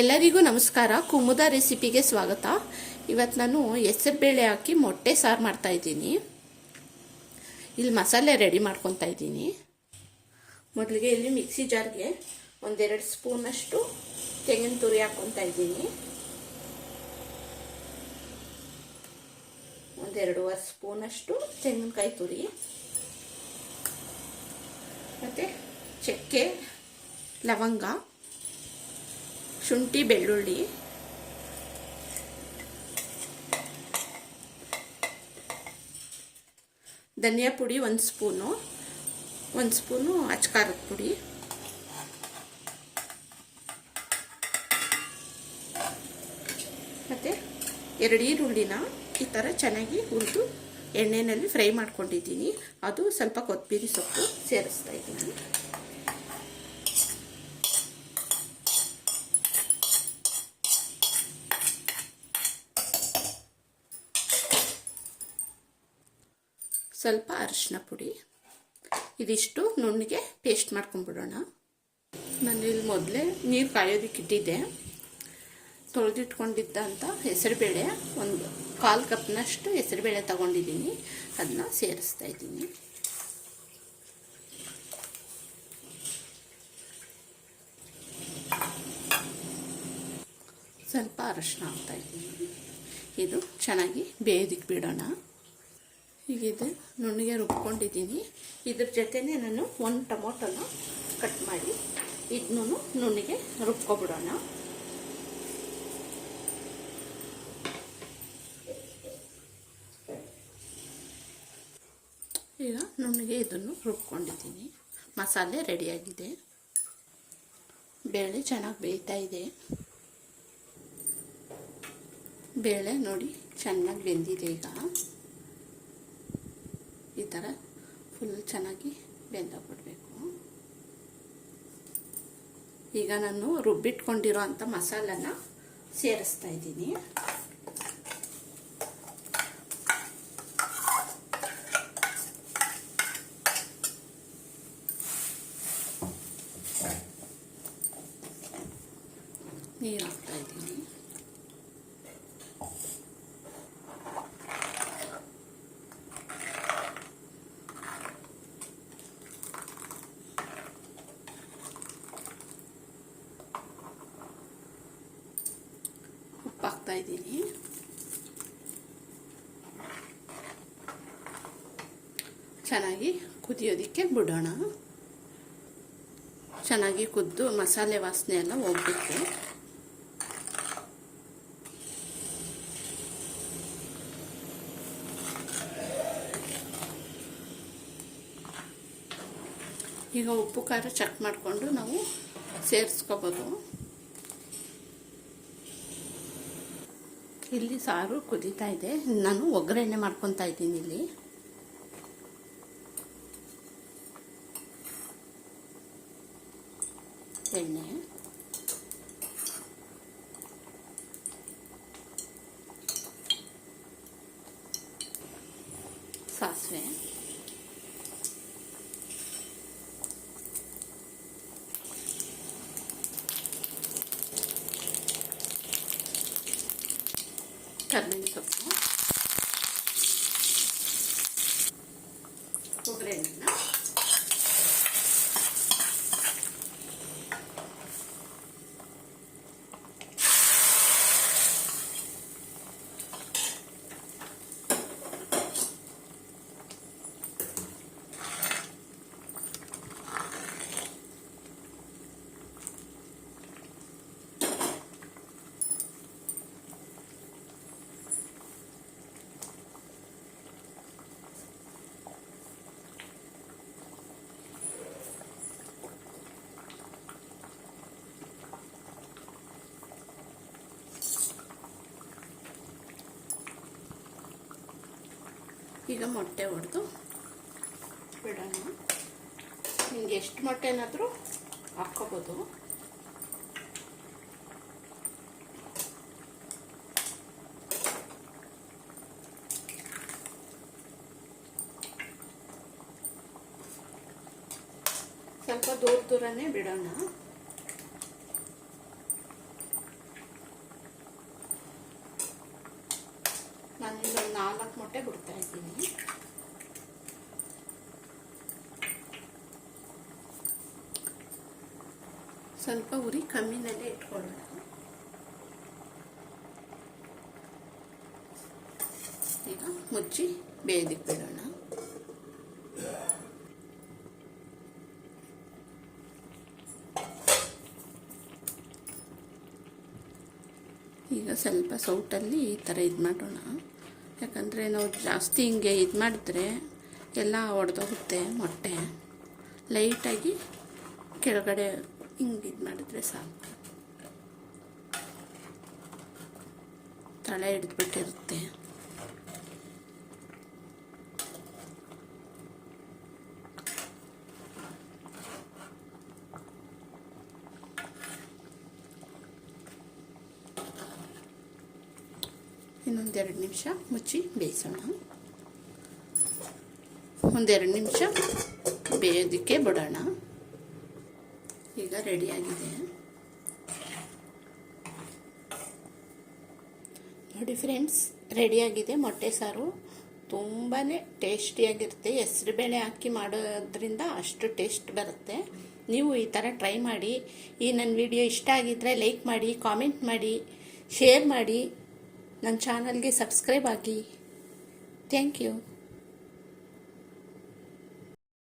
ಎಲ್ಲರಿಗೂ ನಮಸ್ಕಾರ. ಕುಮುದ ರೆಸಿಪಿಗೆ ಸ್ವಾಗತ. ಇವತ್ತು ನಾನು ಹೆಸರುಬೇಳೆ ಹಾಕಿ ಮೊಟ್ಟೆ ಸಾರು ಮಾಡ್ತಾ ಇದ್ದೀನಿ. ಇಲ್ಲಿ ಮಸಾಲೆ ರೆಡಿ ಮಾಡ್ಕೊತಾ ಇದ್ದೀನಿ. ಮೊದಲಿಗೆ ಇಲ್ಲಿ ಮಿಕ್ಸಿ ಜಾರ್ಗೆ ಒಂದೆರಡು ಸ್ಪೂನಷ್ಟು ತೆಂಗಿನ ತುರಿ ಹಾಕ್ಕೊತಾ ಇದ್ದೀನಿ. ಒಂದೆರಡೂವರೆ ಸ್ಪೂನಷ್ಟು ತೆಂಗಿನಕಾಯಿ ತುರಿ. ಮತ್ತು ಚಕ್ಕೆ, ಲವಂಗ. ಶುಂಠಿ ಬೆಳ್ಳುಳ್ಳಿ. ಧನಿಯಾ ಪುಡಿ ಒಂದು ಸ್ಪೂನು. ಒಂದು ಸ್ಪೂನು ಅಚ್ಕಾರದ ಪುಡಿ. ಮತ್ತು ಎರಡು ಈರುಳ್ಳಿನ ಈ ಥರ ಚೆನ್ನಾಗಿ ಹುರಿದು ಎಣ್ಣೆಯಲ್ಲಿ ಫ್ರೈ ಮಾಡ್ಕೊಂಡಿದ್ದೀನಿ. ಅದು ಸ್ವಲ್ಪ ಕೊತ್ತಂಬರಿ ಸೊಪ್ಪು ಸೇರಿಸ್ತಾ ಇದ್ದೀನಿ. ಸ್ವಲ್ಪ ಅರಿಶಿನ ಪುಡಿ. ಇದಿಷ್ಟು ನುಣ್ಣಿಗೆ ಪೇಸ್ಟ್ ಮಾಡ್ಕೊಂಡ್ಬಿಡೋಣ. ನಾನು ಇಲ್ಲಿ ಮೊದಲೇ ನೀರು ಕಾಯೋದಕ್ಕೆ ಇಟ್ಟಿದ್ದೆ. ತೊಳೆದಿಟ್ಕೊಂಡಿದ್ದಂಥ ಹೆಸರುಬೇಳೆ, ಒಂದು ಕಾಲು ಕಪ್ನಷ್ಟು ಹೆಸರುಬೇಳೆ ತಗೊಂಡಿದ್ದೀನಿ. ಅದನ್ನ ಸೇರಿಸ್ತಾ ಇದ್ದೀನಿ. ಸ್ವಲ್ಪ ಅರಶಿನ ಆಗ್ತಾ ಇದ್ದೀನಿ. ಇದು ಚೆನ್ನಾಗಿ ಬೇಯೋದಿಕ್ಕೆ ಬಿಡೋಣ. ಈಗ ಇದು ನುಣ್ಣಿಗೆ ರುಬ್ಕೊಂಡಿದ್ದೀನಿ. ಇದ್ರ ಜೊತೆನೇ ನಾನು ಒಂದು ಟೊಮೊಟೊನ ಕಟ್ ಮಾಡಿ ಇದನ್ನು ನುಣ್ಣಗೆ ರುಬ್ಕೊಬಿಡೋಣ. ಈಗ ನುಣ್ಣಗೆ ಇದನ್ನು ರುಬ್ಕೊಂಡಿದ್ದೀನಿ. ಮಸಾಲೆ ರೆಡಿಯಾಗಿದೆ. ಬೇಳೆ ಚೆನ್ನಾಗಿ ಬೇಯ್ತಾ ಇದೆ. ಬೇಳೆ ನೋಡಿ ಚೆನ್ನಾಗಿ ಬೆಂದಿದೆ ಈಗ. ಈ ಥರ ಫುಲ್ ಚೆನ್ನಾಗಿ ಬೆಂದೋಗ್ಬಿಡ್ಬೇಕು ಈಗ ನಾನು ರುಬ್ಬಿಟ್ಕೊಂಡಿರೋ ಅಂಥ ಮಸಾಲನ ಸೇರಿಸ್ತಾ ಇದ್ದೀನಿ. ನೀರು ಹಾಕ್ತಾ ಇದ್ದೀನಿ ಉಪ್ಪು ಹಾಕ್ತಾ ಇದ್ದೀನಿ ಚೆನ್ನಾಗಿ ಕುದಿಯೋದಕ್ಕೆ ಬಿಡೋಣ. ಚೆನ್ನಾಗಿ ಕುದ್ದು ಮಸಾಲೆ ವಾಸನೆ ಎಲ್ಲ ಹೋಗ್ಬಿಟ್ಟು. ಈಗ ಉಪ್ಪು ಖಾರ ಚೆಕ್ ಮಾಡಿಕೊಂಡು ನಾವು ಸೇರಿಸ್ಕೋಬೋದು. ಇಲ್ಲಿ ಸಾರು ಕುದೀತಾ ಇದೆ. ನಾನು ಒಗ್ಗರಣೆ ಮಾಡ್ಕೊತಾ ಇದ್ದೀನಿ ಇಲ್ಲಿ. ಎಣ್ಣೆ. ಸಾಸಿವೆ. कर लेंगे सबको ಈಗ ಮೊಟ್ಟೆ ಹೊಡೆದು ಬಿಡೋಣ. ನಿಮ್ಗೆ ಎಷ್ಟು ಮೊಟ್ಟೆನಾದರೂ ಹಾಕ್ಕೋಬೋದು. ಸ್ವಲ್ಪ ದೂರ ದೂರನೇ ಬಿಡೋಣ. ನಾಲ್ಕು ಮೊಟ್ಟೆ ಬಿಡ್ತಾ ಇದ್ದೀನಿ. ಸ್ವಲ್ಪ ಉರಿ ಕಮ್ಮಿನಲ್ಲೇ ಇಟ್ಕೊಳ್ಳೋಣ. ಈಗ ಮುಚ್ಚಿ ಬೇಯದಿಕ್ಕೆ ಬಿಡೋಣ. ಈಗ ಸ್ವಲ್ಪ ಸೌಟಲ್ಲಿ ಈ ಥರ ಇದು ಮಾಡೋಣ ಯಾಕಂದರೆ ನಾವು ಜಾಸ್ತಿ ಹಿಂಗೆ ಇದು ಮಾಡಿದ್ರೆ ಎಲ್ಲ ಒಡೆದೋಗುತ್ತೆ ಮೊಟ್ಟೆ. ಲೈಟಾಗಿ ಕೆಳಗಡೆ ಹಿಂಗೆ ಇದು ಮಾಡಿದ್ರೆ ಸಾಕು. ತಳೆ ಹಿಡಿದ್ಬಿಟ್ಟಿರುತ್ತೆ. ಇನ್ನೊಂದೆರಡು ನಿಮಿಷ ಮುಚ್ಚಿ ಬೇಯಿಸೋಣ. ಒಂದೆರಡು ನಿಮಿಷ ಬೇಯೋದಕ್ಕೆ ಬಿಡೋಣ. ಈಗ ರೆಡಿಯಾಗಿದೆ ನೋಡಿ ಫ್ರೆಂಡ್ಸ್ ರೆಡಿಯಾಗಿದೆ ಮೊಟ್ಟೆ ಸಾರು. ತುಂಬಾ ಟೇಸ್ಟಿಯಾಗಿರುತ್ತೆ ಹೆಸ್ರುಬೇಳೆ ಹಾಕಿ ಮಾಡೋದ್ರಿಂದ ಅಷ್ಟು ಟೇಸ್ಟ್ ಬರುತ್ತೆ. ನೀವು ಈ ಥರ ಟ್ರೈ ಮಾಡಿ. ಈ ನನ್ನ ವಿಡಿಯೋ ಇಷ್ಟ ಆಗಿದ್ದರೆ ಲೈಕ್ ಮಾಡಿ ಕಾಮೆಂಟ್ ಮಾಡಿ ಶೇರ್ ಮಾಡಿ. ನನ್ನ ಚಾನಲ್ಗೆ ಸಬ್ಸ್ಕ್ರೈಬ್ ಆಗಿ ಥ್ಯಾಂಕ್ ಯು